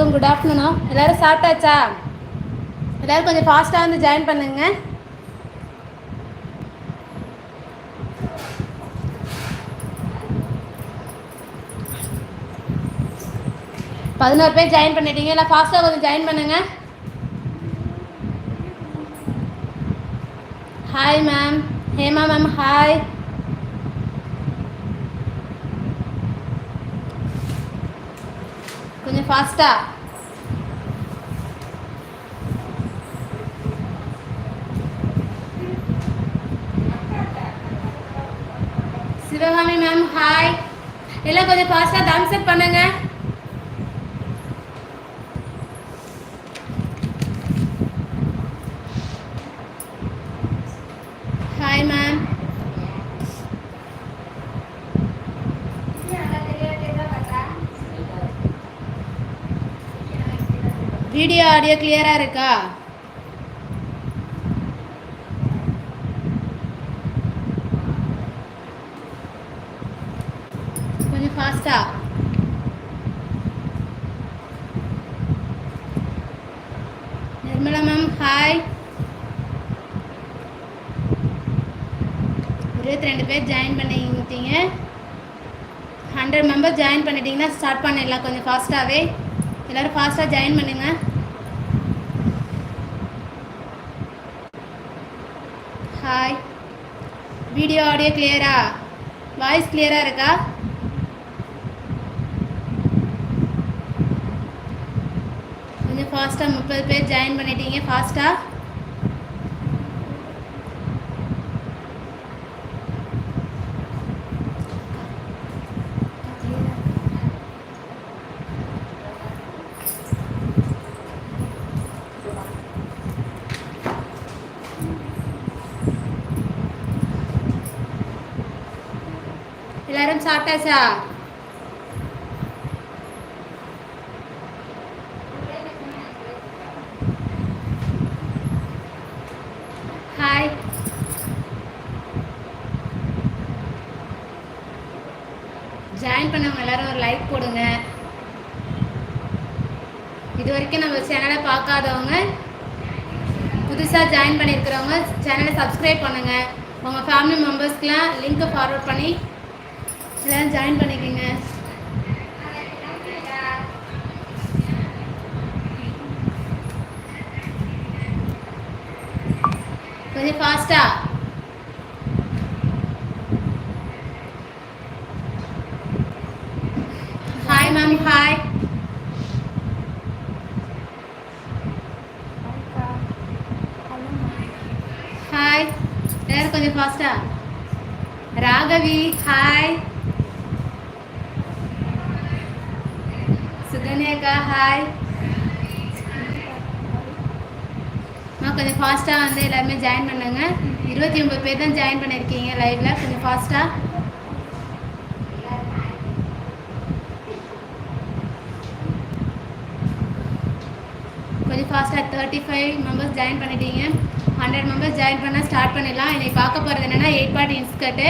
எல்லாருக்கும் good afternoon எல்லாரும் சாப்பிட்டாச்சா? எல்லாரும் கொஞ்சம் ஃபாஸ்ட்டாக வந்து ஜாயின் பண்ணுங்க. பதினோரு பேர் ஜாயின் பண்ணிட்டீங்க. எல்லாம் ஃபாஸ்ட்டாக கொஞ்சம் ஜாயின் பண்ணுங்க. Hi ma'am Hema ma'am hi கொஞ்சம் ஃபாஸ்ட்டாக சிவகாமி மேம் ஹாய் எல்லாம் கொஞ்சம் ஃபாஸ்ட்டாக தம்ஸ் அப் பண்ணுங்கள் ஹாய் மேம் வீடியோ ஆடியோ கிளியராக இருக்கா? கொஞ்சம் ஃபாஸ்டா நிர்மலா மேம் ஹாய் இருபத்தி ரெண்டு பேர் ஜாயின் பண்ணிட்டீங்க. ஹண்ட்ரட் மெம்பர் ஜாயின் பண்ணிட்டீங்கன்னா ஸ்டார்ட் பண்ணிடலாம் கொஞ்சம் ஃபாஸ்ட்டாகவே எல்லோரும் ஃபாஸ்ட்டாக ஜாயின் பண்ணுங்கள் ஹாய் வீடியோ ஆடியோ கிளியரா வாய்ஸ் கிளியராக இருக்கா? கொஞ்சம் ஃபாஸ்ட்டாக முப்பது பேர் ஜாயின் பண்ணிட்டீங்க ஃபாஸ்ட்டாக எல்லாரும் சாப்பிட்டாச்சா ஹாய் ஜாயின் பண்ணவங்க எல்லாரும் ஒரு லைக் போடுங்க. இது வரைக்கும் நம்ம சேனலை பார்க்காதவங்க புதுசாக ஜாயின் பண்ணியிருக்கிறவங்க சேனலை சப்ஸ்கிரைப் பண்ணுங்கள் உங்கள் ஃபேமிலி மெம்பர்ஸ்க்கெலாம் லிங்க்கை ஃபார்வர்ட் பண்ணி எல்லாம் ஜாயின் பண்ணிக்கோங்க. கொஞ்சம் ஃபாஸ்டா ஹாய் மேம் ஹாய் ஹாய் எல்லாரும் கொஞ்சம் ஃபாஸ்டா ராகவி ஹாய் அக்கா ஹாய் அம்மா கொஞ்சம் ஃபாஸ்ட்டாக வந்து எல்லாருமே ஜாயின் பண்ணுங்க. இருபத்தி ஒம்பது பேர் தான் ஜாயின் பண்ணியிருக்கீங்க லைவில் கொஞ்சம் ஃபாஸ்ட்டாக கொஞ்சம் ஃபாஸ்ட்டாக தேர்ட்டி ஃபைவ் மெம்பர்ஸ் ஜாயின் பண்ணிட்டீங்க. ஹண்ட்ரட் மெம்பர்ஸ் ஜாயின் பண்ணால் ஸ்டார்ட் பண்ணிடலாம். இன்னைக்கு பார்க்க போகிறது என்னென்னா எயிட் பார்ட் இன்ஸ்கர்ட்டு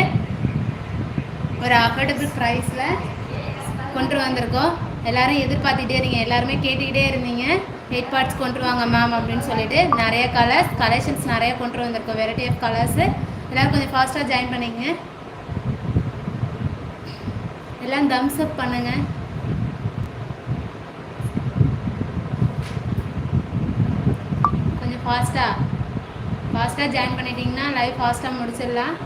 ஒரு அஃபோர்டபுள் ப்ரைஸில் கொண்டு வந்திருக்கோம். எல்லாரும் எதிர்பார்த்துட்டே இருங்க எல்லாருமே கேட்டுக்கிட்டே இருந்தீங்க. எயிட் பார்ட்ஸ் கொண்டு வாங்க மேம் அப்படின்னு சொல்லிட்டு நிறைய கலர்ஸ் கலெக்ஷன்ஸ் நிறைய கொண்டு வந்திருக்கோம். வெரைட்டி ஆஃப் கலர்ஸு எல்லோரும் கொஞ்சம் ஃபாஸ்ட்டாக ஜாயின் பண்ணிக்கங்க. எல்லாம் தம்ஸ் அப் பண்ணுங்கள் கொஞ்சம் ஃபாஸ்ட்டாக ஃபாஸ்ட்டாக ஜாயின் பண்ணிட்டீங்கன்னா லைவ் ஃபாஸ்ட்டாக முடிச்சிடலாம்.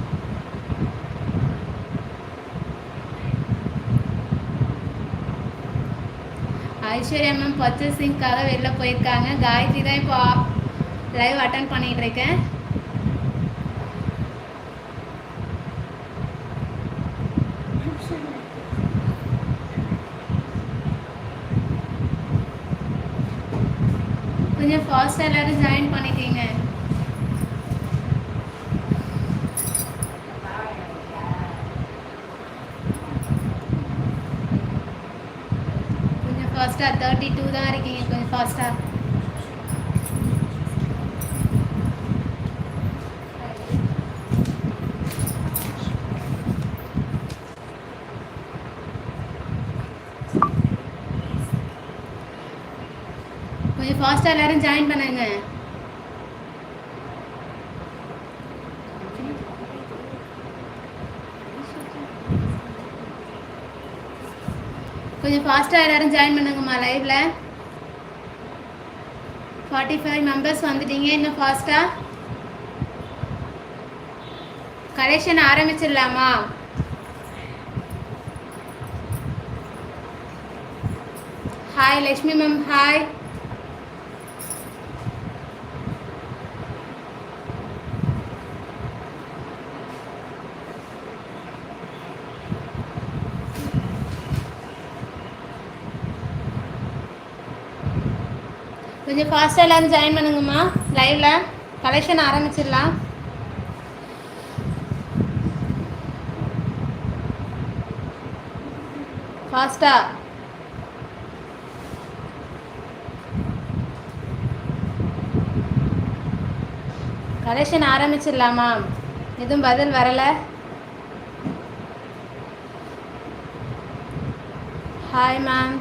ஐஸ்வர்யா மேம் பர்ச்சேசிங்க்காக வெளில போயிருக்காங்க. காயத்ரி தான் இப்போ லைவ் அட்டன் பண்ணிட்டு இருக்கேன். கொஞ்சம் ஃபாஸ்ட்டாக எல்லாரும் ஜாயின் பண்ணிக்கிங்க கொஞ்சம் ஃபாஸ்ட்டாக தேர்ட்டி டூ தான் இருக்கீங்க கொஞ்சம் ஃபாஸ்ட்டாக கொஞ்சம் ஃபாஸ்ட்டாக எல்லோரும் ஜாயின் பண்ணுங்கள் கொஞ்சம் ஃபாஸ்ட்டாக எல்லாரும் ஜாயின் பண்ணுங்கம்மா லைவ்ல ஃபார்ட்டி ஃபைவ் மெம்பர்ஸ் வந்துட்டீங்க இன்னும் ஃபாஸ்ட்டாக கலெக்ஷன் ஆரம்பிச்சிடலாமா? ஹாய் லக்ஷ்மி மேம் ஹாய் கொஞ்சம் ஃபாஸ்ட்டாக எல்லாரும் ஜாயின் பண்ணுங்கம்மா. லைவில் கலெக்ஷன் ஆரம்பிச்சிடலாம். ஃபாஸ்ட்டாக கலெக்ஷன் ஆரம்பிச்சிடலாமா? எதுவும் பதில் வரலை. ஹாய் மேம்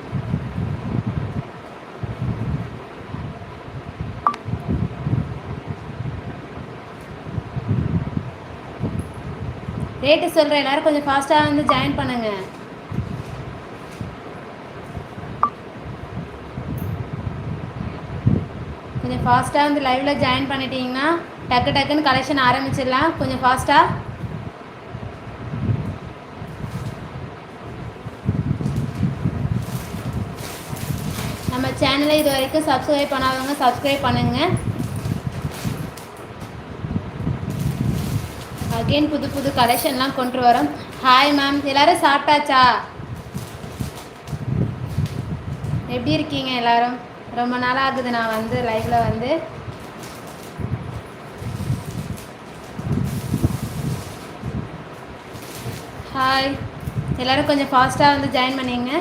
ரேட்டு சொல்கிறேன் எல்லாரும் கொஞ்சம் ஃபாஸ்ட்டாக வந்து ஜாயின் பண்ணுங்க. கொஞ்சம் ஃபாஸ்ட்டாக வந்து லைவில் ஜாயின் பண்ணிட்டீங்கன்னா டக்கு டக்குன்னு கலெக்ஷன் ஆரம்பிச்சிடலாம். கொஞ்சம் ஃபாஸ்ட்டாக நம்ம சேனலை இது வரைக்கும் சப்ஸ்கிரைப் பண்ணாதவங்க சப்ஸ்கிரைப் பண்ணுங்கள் அகெயின் புது புது கலெக்ஷன்லாம் கொண்டு வரோம். ஹாய் மேம் எல்லாரும் சாப்பிட்டாச்சா? எப்படி இருக்கீங்க எல்லாரும்? ரொம்ப நாள் ஆகுது நான் வந்து லைவ்ல வந்து. ஹாய் எல்லாரும் கொஞ்சம் ஃபாஸ்ட்டாக வந்து ஜாயின் பண்ணிங்க.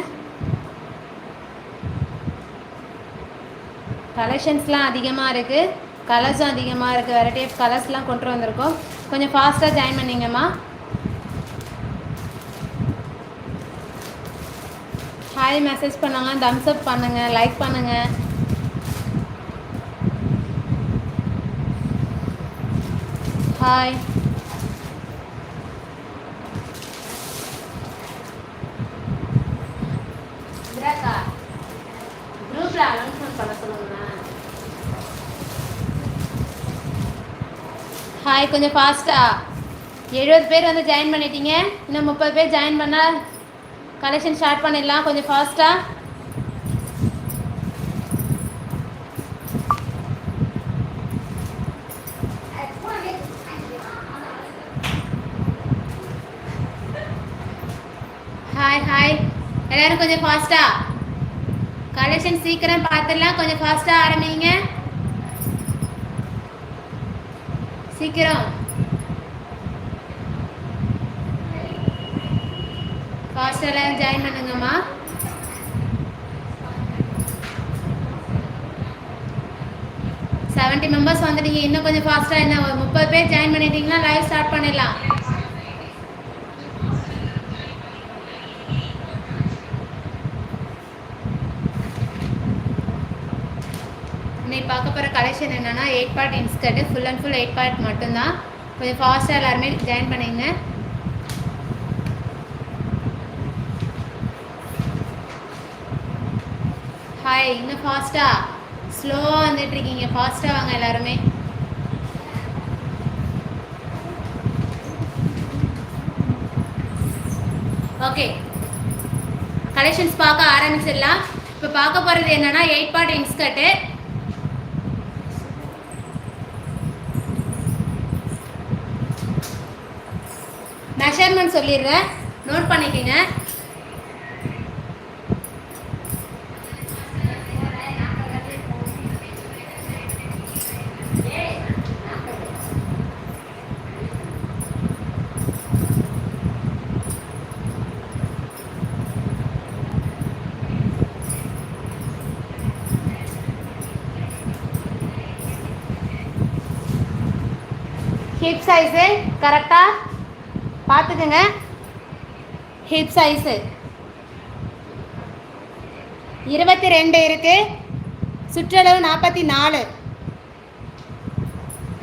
கலெக்ஷன்ஸ்லாம் அதிகமாக இருக்குது கலர்ஸும் அதிகமாக இருக்குது வெரைட்டி ஆஃப் கலர்ஸ்லாம் கொண்டு வந்திருக்கோம். கொஞ்சம் ஃபாஸ்ட்டாக ஜாயின் பண்ணிங்கம்மா. ஹாய் மெசேஜ் பண்ணுங்க. தம்ஸ் அப் பண்ணுங்கள் லைக் பண்ணுங்கள் ஹாய் குரூப்பில் ஹாய் கொஞ்சம் ஃபாஸ்ட்டாக எழுபது பேர் வந்து ஜாயின் பண்ணிட்டீங்க. இன்னும் முப்பது பேர் ஜாயின் பண்ணால் கலெக்ஷன் ஸ்டார்ட் பண்ணிடலாம். கொஞ்சம் ஃபாஸ்ட்டாக ஹாய் ஹாய் எல்லாரும் கொஞ்சம் ஃபாஸ்ட்டாக கலெக்ஷன் சீக்கிரம் பார்த்துடலாம். கொஞ்சம் ஃபாஸ்ட்டாக ஆரம்பிங்க. சீக்கிரம். ஃபாஸ்ட்டாக ஜாயின் பண்ணுங்கம்மா. செவன்ட்டி மெம்பர்ஸ் வந்துட்டீங்க. இன்னும் கொஞ்சம் ஃபாஸ்ட்டாக என்ன ஒரு முப்பது பேர் ஜாயின் பண்ணிட்டீங்கன்னா லைவ் ஸ்டார்ட் பண்ணிடலாம் இன்னைக்கு பார்க்க போகிற கலெக்ஷன் என்னென்னா eight part inskirt full and full eight part மட்டும்தான். கொஞ்சம் ஃபாஸ்ட்டாக எல்லாருமே ஜாயின் பண்ணிங்க ஹாய் இன்னும் ஃபாஸ்ட்டாக ஸ்லோவாக வந்துட்டுருக்கீங்க. ஃபாஸ்ட்டாக வாங்க எல்லாருமே. ஓகே கலெக்ஷன்ஸ் பார்க்க ஆரம்பிச்சிடலாம். இப்போ பார்க்க போகிறது என்னென்னா எயிட் பார்ட் இன்ஸ்கர்ட்டு மெஷர்மெண்ட் சொல்லிடுறேன். நோட் பண்ணிக்கோங்க. ஹிப் சைஸு கரெக்டாக பார்த்துக்குங்க ஹிப் சைஸு இருபத்தி ரெண்டு இருக்குது சுற்றளவு நாற்பத்தி நாலு.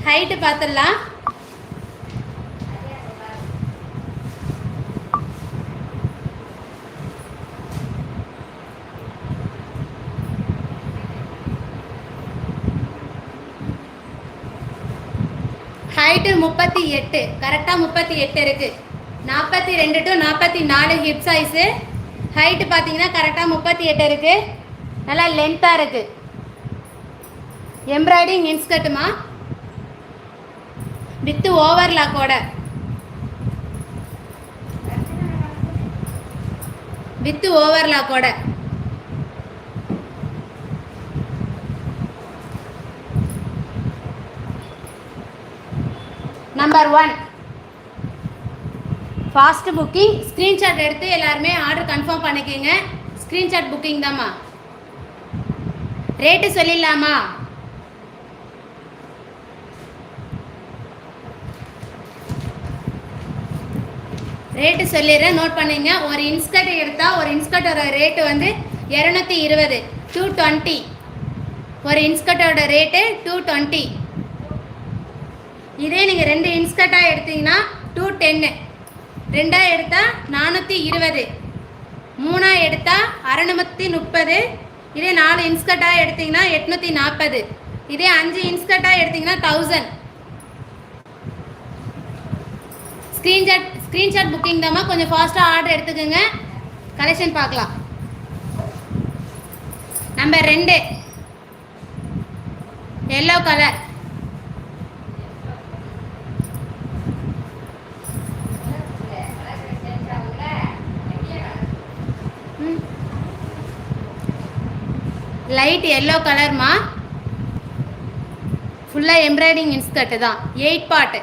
ஹைட்டு பார்த்துடலாம் எட்டு முப்பத்தி எட்டு. கரெக்டாக முப்பத்தி எட்டு இருக்குது நாற்பத்தி ரெண்டு டு நாற்பத்தி நாலு ஹிப் சைஸு ஹைட்டு பார்த்தீங்கன்னா கரெக்டாக முப்பத்தி எட்டு இருக்குது நல்லா லென்த்தாக இருக்குது எம்ப்ராய்டிங் இன்ஸ்கர்ட்டுமா வித்து ஓவர்லாக்கோட with ஓவர்லாக்கோட number one fast booking screenshot எடுத்து எல்லாருமே ஆர்டர் கன்ஃபார்ம் பண்ணிக்கோங்க. ஸ்க்ரீன்ஷாட் புக்கிங் தாம்மா. ரேட்டு சொல்லிடலாமா? ரேட்டு சொல்லிடுறேன். நோட் பண்ணுங்க. ஒரு இன்ஸ்கர்ட் எடுத்தால் ஒரு இன்ஸ்கர்ட்டோட ரேட்டு வந்து இரநூத்தி இருபது. டூ டுவெண்ட்டி ஒரு இன்ஸ்கர்ட்டோட ரேட்டு டூ டுவெண்ட்டி இதே நீங்கள் ரெண்டு இன்ஸ்கர்ட்டாக எடுத்தீங்கன்னா டூ டென்னு ரெண்டாக எடுத்தால் நானூற்றி இருபது. மூணாக எடுத்தால் அறநூற்றி முப்பது. இதே நாலு இன்ஸ்கர்ட்டாக எடுத்தீங்கன்னா எட்நூற்றி நாற்பது இதே அஞ்சு இன்ஸ்கர்ட்டாக எடுத்தீங்கன்னா தௌசண்ட் ஸ்க்ரீன்ஷாட் ஸ்க்ரீன்ஷாட் புக்கிங் தாம்மா. கொஞ்சம் ஃபாஸ்ட்டாக ஆர்டர் எடுத்துக்கோங்க. கலெக்ஷன் பார்க்கலாம். நம்பர் ரெண்டு. எல்லோ கலர் லைட் எல்லோ கலர்மா ஃபுல்லாக எம்ப்ராய்டிங் இன்ஸ்கர்ட்டு தான். எயிட் பாட்டு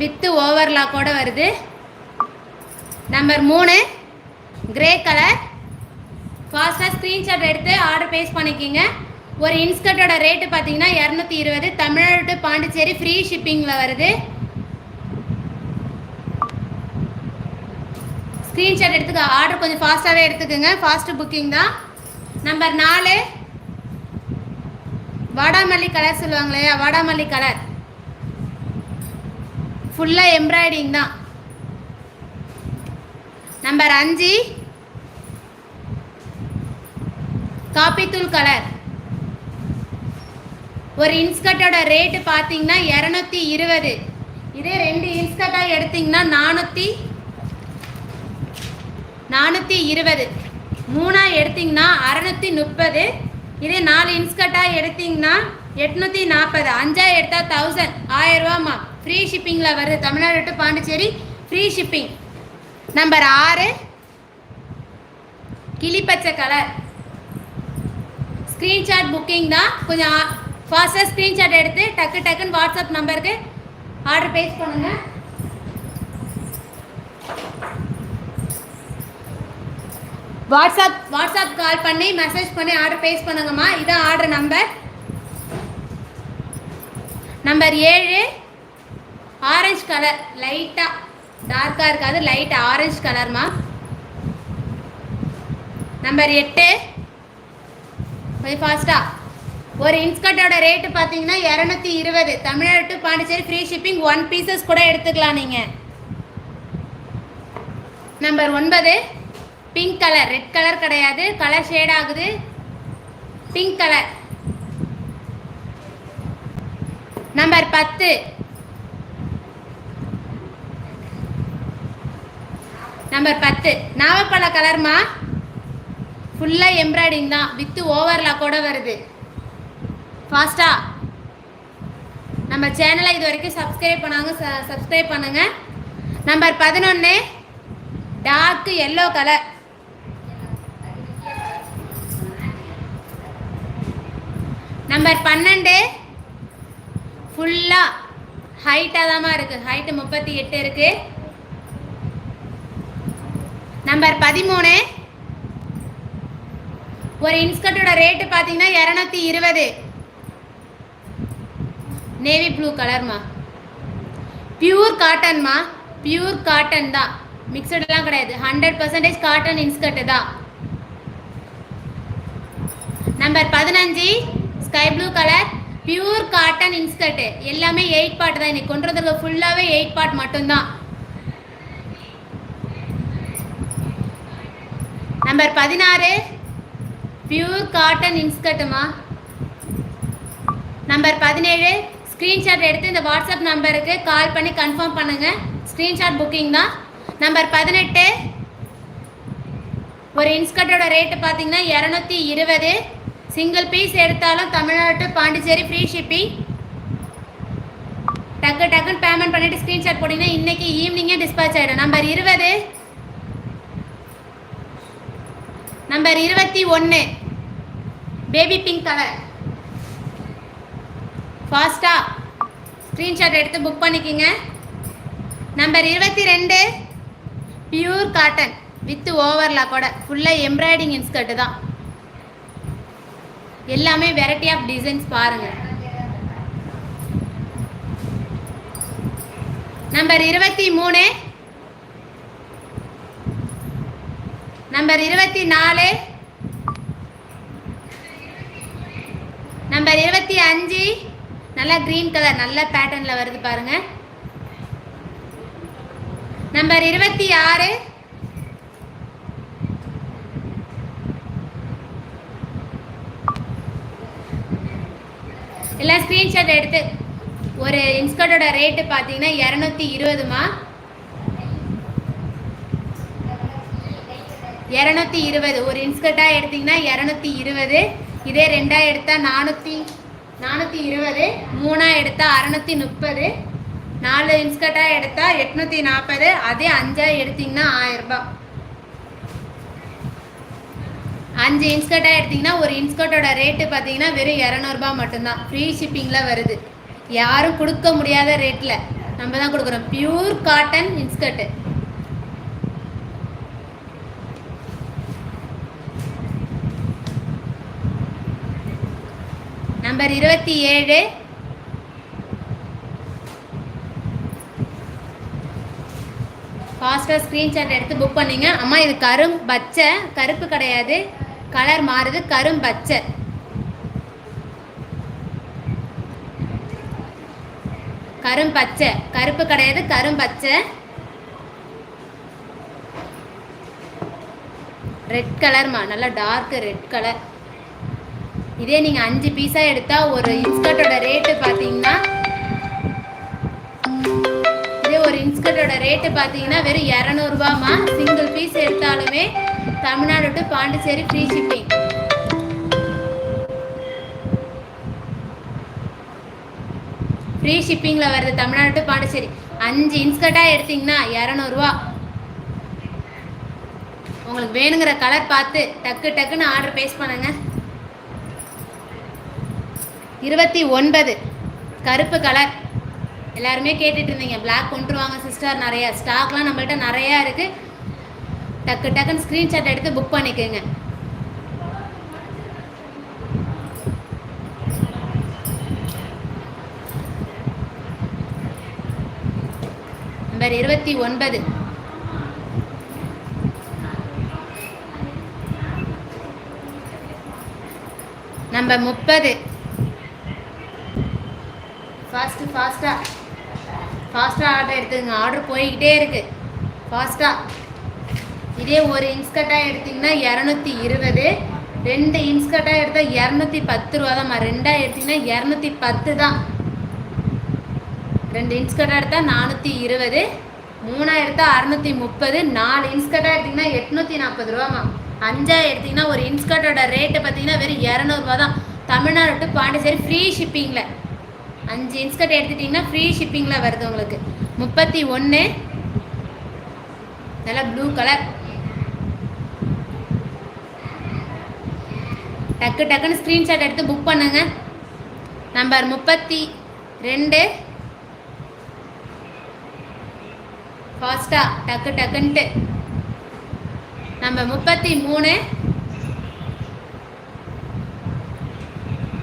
வித்து ஓவர்லாக்கோட வருது. நம்பர் மூணு கிரே கலர் ஃபாஸ்ட்டாக ஸ்க்ரீன்ஷாட் எடுத்து ஆர்டர் பேஸ் பண்ணிக்கிங்க. ஒரு இன்ஸ்கர்ட்டோட ரேட்டு பார்த்தீங்கன்னா இரநூத்தி இருபது. தமிழ்நாடு டு பாண்டிச்சேரி ஃப்ரீ ஷிப்பிங்கில் வருது. ஸ்க்ரீன்ஷாட் எடுத்துக்க ஆர்டர் கொஞ்சம் ஃபாஸ்ட்டாகவே எடுத்துக்கோங்க. ஃபாஸ்ட்டு புக்கிங் தான். நம்பர் நாலு. வாடாமல்லி கலர் சொல்லுவாங்க இல்லையா வாடாமல்லி கலர் ஃபுல்லாக எம்ப்ராய்டிங் தான். நம்பர் அஞ்சு. காப்பித்தூள் கலர் ஒரு இன்ஸ்கர்ட்டோட ரேட்டு பார்த்தீங்கன்னா இரநூத்தி இருபது. இதே ரெண்டு இன்ஸ்கர்ட்டாக எடுத்தீங்கன்னா நானூற்றி நானூற்றி இருபது. மூணாக எடுத்தீங்கன்னா அறநூற்றி முப்பது. இதே நாலு இன்ஸ்கட்டாக எடுத்தீங்கன்னா எட்நூற்றி நாற்பது. அஞ்சா எடுத்தால் தௌசண்ட் ஆயிரரூவாம்மா. ஃப்ரீ ஷிப்பிங்கில் வருது. Tamil Nadu to Pondicherry. Free shipping number ஆறு. கிளிப்பச்சை கலர் ஸ்க்ரீன்ஷாட் புக்கிங் தான். கொஞ்சம் ஃபாஸ்ட்டாக ஸ்க்ரீன்ஷாட் எடுத்து டக்கு டக்குன்னு வாட்ஸ்அப் நம்பருக்கு ஆர்டர் பேஸ் பண்ணுங்கள் வாட்ஸ்அப் வாட்ஸ்அப் கால் பண்ணி மெசேஜ் பண்ணி ஆர்டர் பேஸ் பண்ணுங்கம்மா. இதான் ஆர்டர் நம்பர் நம்பர் ஏழு ஆரஞ்சு கலர் லைட்டாக டார்க்காக இருக்காது. லைட் ஆரஞ்சு கலர்மா நம்பர் எட்டு. கொஞ்சம் ஃபாஸ்ட்டாக ஒரு இன்ஸ்கர்ட்டோட ரேட்டு பார்த்தீங்கன்னா இரநூத்தி இருபது. Tamil Nadu to Pondicherry free shipping one pieces கூட எடுத்துக்கலாம் நீங்கள் நம்பர் ஒன்பது. பிங்க் கலர் ரெட் கலர் கிடையாது. கலர் ஷேட் ஆகுது. பிங்க் கலர் நம்பர் பத்து. நம்பர் பத்து. நாவப்பழ கலர்மா ஃபுல்லாக எம்ப்ராய்டிங் தான். வித்து ஓவர்லாக்கோட வருது. ஃபாஸ்டா நம்ம சேனலை இது வரைக்கும் சப்ஸ்கிரைப் பண்ணாங்க சப்ஸ்கிரைப் பண்ணுங்கள் நம்பர் பதினொன்று டார்க் எல்லோ கலர் நம்பர் பன்னெண்டு. ஃபுல்லாக ஹைட்டாக தாம்மா இருக்குது ஹைட்டு முப்பத்தி எட்டு இருக்குது நம்பர் பதிமூணு. ஒரு இன்ஸ்கர்ட்டோட ரேட்டு பார்த்தீங்கன்னா இரநூத்தி இருபது. நேவி ப்ளூ கலர்மா பியூர் காட்டன்மா பியூர் காட்டன் தான். மிக்சடெல்லாம் கிடையாது. ஹண்ட்ரட் பர்சன்டேஜ் காட்டன் இன்ஸ்கர்ட்டு தான். நம்பர் பதினஞ்சு. Sky blue colour pure cotton inskirt எல்லாமே எயிட் பார்ட் தான். இன்னைக்கு கொண்டு வந்திருக்க ஃபுல்லாகவே எயிட் பார்ட் மட்டும்தான். நம்பர் பதினாறு பியூர் காட்டன் இன்ஸ்கர்ட்டுமா நம்பர் பதினேழு ஸ்க்ரீன்ஷாட் எடுத்து இந்த வாட்ஸ்அப் நம்பருக்கு கால் பண்ணி கன்ஃபார்ம் பண்ணுங்க. ஸ்க்ரீன்ஷாட் புக்கிங் தான். நம்பர் பதினெட்டு ஒரு இன்ஸ்கர்ட்டோட ரேட்டு பார்த்தீங்கன்னா இரநூத்தி இருபது. சிங்கிள் பீஸ் எடுத்தாலும் தமிழ்நாட்டு பாண்டிச்சேரி ஃப்ரீ ஷிப்பிங் டக்கு டக்குன்னு பேமெண்ட் பண்ணிட்டு ஸ்க்ரீன்ஷாட் போட்டிங்கன்னா இன்னைக்கு ஈவினிங்கே டிஸ்பேச் ஆகிடும் நம்பர் இருபது. நம்பர் இருபத்தி ஒன்று பேபி பிங்க் கலர் ஃபாஸ்ட்டாக ஸ்க்ரீன்ஷாட் எடுத்து புக் பண்ணிக்கோங்க. நம்பர் இருபத்தி ரெண்டு. பியூர் காட்டன் வித் ஓவர்லாக்கோட ஃபுல்லாக எம்ப்ராய்டிங் இன்ஸ்கர்ட்டு தான். எல்லாமே வெரைட்டி ஆஃப் டிசைன்ஸ் பாருங்கள் நம்பர் இருபத்தி மூணு. நம்பர் இருபத்தி நாலு. நம்பர் இருபத்தி அஞ்சு. நல்லா க்ரீன் கலர் நல்ல பேட்டர்னில் வருது பாருங்க. நம்பர் இருபத்தி ஆறு. எல்லாம் ஸ்க்ரீன்ஷாட் எடுத்து ஒரு இன்ஸ்கர்ட்டோட ரேட்டு பார்த்தீங்கன்னா இரநூத்தி இருபதுமா இரநூத்தி இருபது. ஒரு இன்ஸ்கர்ட்டாக எடுத்தீங்கன்னா இரநூத்தி இருபது. இதே ரெண்டாக எடுத்தால் நானூற்றி நானூற்றி இருபது. மூணாக எடுத்தால் அறநூற்றி முப்பது. நாலு இன்ஸ்கர்ட்டாக எடுத்தால் எட்நூற்றி நாற்பது அதே அஞ்சாக எடுத்தீங்கன்னா ஆயிரரூபா அஞ்சு இன்ஸ்கர்ட்டாக எடுத்தீங்கன்னா ஒரு இன்ஸ்கர்ட்டோட ரேட்டு பார்த்தீங்கன்னா வெறும் இரநூறுபா மட்டும்தான். ஃப்ரீ ஷிப்பிங்கில் வருது. யாரும் கொடுக்க முடியாத ரேட்டில் நம்ம தான் கொடுக்குறோம். பியூர் காட்டன் இன்ஸ்கர்ட்டு நம்பர் இருபத்தி ஏழு. ஃபாஸ்ட்டாக ஸ்க்ரீன்ஷாட் எடுத்து புக் பண்ணீங்க. அம்மா இது கரும் பச்சை கருப்பு கிடையாது. கலர் மாறுது கரும்பச்சை கரும்பச்சை கருப்பு கிடையாது கரும்பச்சை ரெட் கலர்மா நல்லா டார்க் ரெட் கலர் இதே நீங்கள் அஞ்சு பீஸாக எடுத்தால் ஒரு இன்ஸ்கர்ட்டோட ரேட்டு பார்த்தீங்கன்னா இதே ஒரு இன்ஸ்கர்ட்டோட ரேட்டு பார்த்தீங்கன்னா வெறும் இரநூறுபாமா சிங்கிள் பீஸ் எடுத்தாலுமே Tamil Nadu to Pondicherry free shipping free ஷிப்பிங்கில் வருது தமிழ்நாடு டு பாண்டிச்சேரி. அஞ்சு இன்ஸ்கர்ட்டாக எடுத்தீங்கன்னா இரநூறுவா. உங்களுக்கு வேணுங்கிற கலர் பார்த்து டக்கு டக்குன்னு ஆர்டர் பேஸ் பண்ணுங்க. இருபத்தி ஒன்பது. கருப்பு கலர் எல்லாருமே கேட்டுட்டு இருந்தீங்க. பிளாக் கொண்டுருவாங்க சிஸ்டர் நிறையா. ஸ்டாக்லாம் நம்மள்ட்ட நிறையா இருக்குது டக்கு டக்குன்னு ஸ்க்ரீன்ஷாட் எடுத்து புக் பண்ணிக்கோங்க. நம்பர் இருபத்தி ஒன்பது. நம்பர் முப்பது. ஃபாஸ்ட்டு ஃபாஸ்ட்டாக ஃபாஸ்ட்டாக ஆர்டர் எடுத்துங்க ஆர்டர் போய்கிட்டே இருக்குது ஃபாஸ்ட்டாக இதே ஒரு இன்ஸ்கர்ட்டாக எடுத்திங்கன்னா இரநூத்தி இருபது. ரெண்டு இன்ஸ்கர்ட்டாக எடுத்தால் இரநூத்தி பத்து ரூபா தான்மா ரெண்டாக எடுத்திங்கன்னா இரநூத்தி பத்து தான். ரெண்டு இன்ஸ்கர்ட்டாக எடுத்தால் நானூற்றி இருபது. மூணாக எடுத்தால் அறநூற்றி முப்பது. நாலு இன்ஸ்கர்ட்டாக எடுத்திங்கன்னா எட்நூற்றி நாற்பது ரூபாம்மா அஞ்சாக எடுத்திங்கன்னா ஒரு இன்ஸ்கர்ட்டோட ரேட்டு பார்த்தீங்கன்னா வெறும் இரநூறுபா தான். தமிழ்நாடு டு பாண்டிச்சேரி ஃப்ரீ ஷிப்பிங்கில் அஞ்சு இன்ஸ்கர்ட் எடுத்துட்டிங்கன்னா ஃப்ரீ ஷிப்பிங்கில் வருது உங்களுக்கு. முப்பத்தி ஒன்று நல்லா ப்ளூ கலர் டக்கு டக்குன்னு ஸ்க்ரீன்ஷாட் எடுத்து புக் பண்ணுங்க. நம்பர் முப்பத்தி ரெண்டு. ஃபாஸ்ட்டாக டக்கு டக்குன்ட்டு. நம்பர் முப்பத்தி மூணு.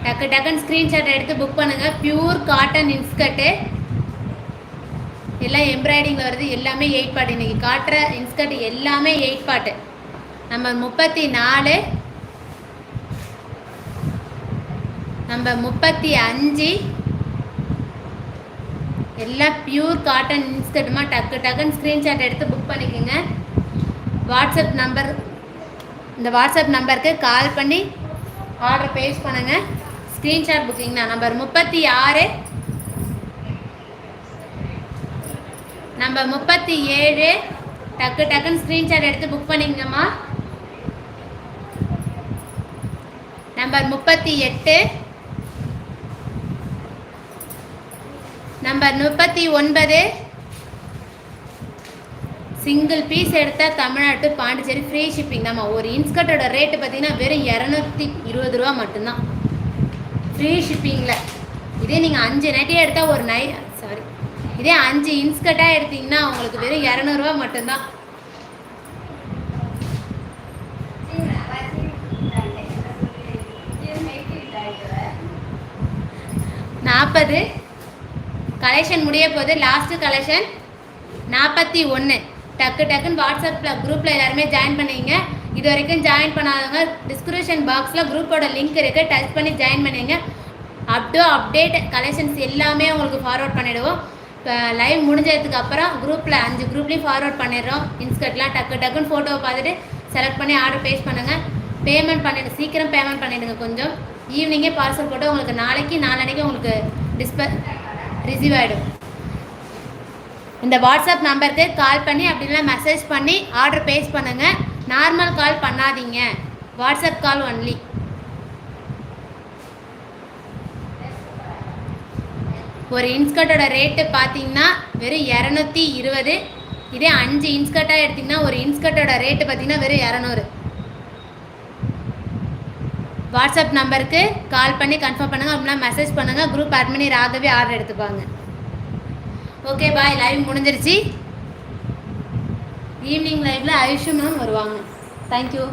டக்கு டக்குன்னு ஸ்க்ரீன்ஷாட் எடுத்து புக் பண்ணுங்கள் பியூர் காட்டன் இன்ஸ்கர்ட்டு எல்லாம் எம்ப்ராய்டிங்கில் வருது. எல்லாமே எயிட் பாட்டு இன்றைக்கி காட்டுற இன்ஸ்கர்ட் எல்லாமே எயிட் பாட்டு நம்பர் முப்பத்தி நாலு. நம்ம முப்பத்தி அஞ்சு. எல்லாம் பியூர் காட்டன் இன்ஸ்கர்ட்டுமா டக்கு டக்குன்னு ஸ்க்ரீன்ஷாட் எடுத்து புக் பண்ணிக்கோங்க. வாட்ஸ்அப் நம்பர் இந்த வாட்ஸ்அப் நம்பருக்கு கால் பண்ணி ஆர்டர் பேஸ் பண்ணுங்கள் ஸ்க்ரீன்ஷாட் புக்கிங்னா நம்பர் முப்பத்தி ஆறு. நம்பர் முப்பத்தி ஏழு. டக்கு டக்குன்னு ஸ்க்ரீன்ஷாட் எடுத்து புக் பண்ணிக்கங்கம்மா. நம்பர் முப்பத்தி எட்டு. நம்பர் முப்பத்தி ஒன்பது. சிங்கிள் பீஸ் எடுத்தால் தமிழ்நாட்டு பாண்டிச்சேரி ஃப்ரீ ஷிப்பிங் தாம்மா ஒரு இன்ஸ்கர்ட்டோட ரேட்டு பார்த்தீங்கன்னா வெறும் இரநூத்தி இருபது ரூபா மட்டும்தான். ஃப்ரீ ஷிப்பிங்கில் இதே நீங்கள் அஞ்சு நைட்டியாக எடுத்தால் ஒரு நை சாரி இதே அஞ்சு இன்ஸ்கர்ட்டாக எடுத்தீங்கன்னா உங்களுக்கு வெறும் இரநூறுவா மட்டும்தான். நாற்பது. கலெக்ஷன் முடிய போது லாஸ்ட்டு கலெக்ஷன் நாற்பத்தி ஒன்று டக்கு டக்குன்னு வாட்ஸ்அப்பில் குரூப்பில் எல்லாருமே ஜாயின் பண்ணிங்க. இது வரைக்கும் ஜாயின் பண்ணாதவங்க டிஸ்கிரிப்ஷன் பாக்ஸில் குரூப்போட லிங்க் இருக்குது டச் பண்ணி ஜாயின் பண்ணிங்க. அப் டு அப்டேட் கலெக்ஷன்ஸ் எல்லாமே உங்களுக்கு ஃபார்வர்ட் பண்ணிவிடுவோம் இப்போ லைவ் முடிஞ்சதுக்கு அப்புறம் குரூப்பில் அஞ்சு குரூப்லேயும் ஃபார்வர்ட் பண்ணிடுறோம். இன்ஸ்கர்ட்லாம் டக்கு டக்குன்னு ஃபோட்டோவை பார்த்துட்டு செலக்ட் பண்ணி ஆர்டர் பேஸ் பண்ணுங்கள் பேமெண்ட் பண்ணிவிடு சீக்கிரம் பேமெண்ட் பண்ணிவிடுங்க கொஞ்சம். ஈவினிங்கே பார்சல் போட்டு உங்களுக்கு நாளைக்கு நாளன்னைக்கு உங்களுக்கு டிஸ்ப ரிசீவ் ஆகிடும் இந்த வாட்ஸ்அப் நம்பருக்கு கால் பண்ணி அப்படின்னா மெசேஜ் பண்ணி ஆர்டர் பேஸ் பண்ணுங்கள் நார்மல் கால் பண்ணாதீங்க. வாட்ஸ்அப் கால் ஒன்லி ஒரு இன்ஸ்கர்ட்டோட ரேட்டு பார்த்தீங்கன்னா வெறும் இரநூத்தி இருபது. இதே அஞ்சு இன்ஸ்கர்ட்டாக எடுத்திங்கன்னா ஒரு இன்ஸ்கர்ட்டோட ரேட்டு பார்த்தீங்கன்னா வெறும் இரநூறு. வாட்ஸ்அப் நம்பருக்கு கால் பண்ணி கன்ஃபார்ம் பண்ணுங்கள் அப்படின்னா மெசேஜ் பண்ணுங்கள் குரூப் அட்மினி ராகவே ஆர்டர் எடுத்துப்பாங்க. ஓகே பாய் லைவ் முடிஞ்சிருச்சு. ஈவினிங் லைவில் ஐஷு மேம் வருவாங்க. தேங்க்யூ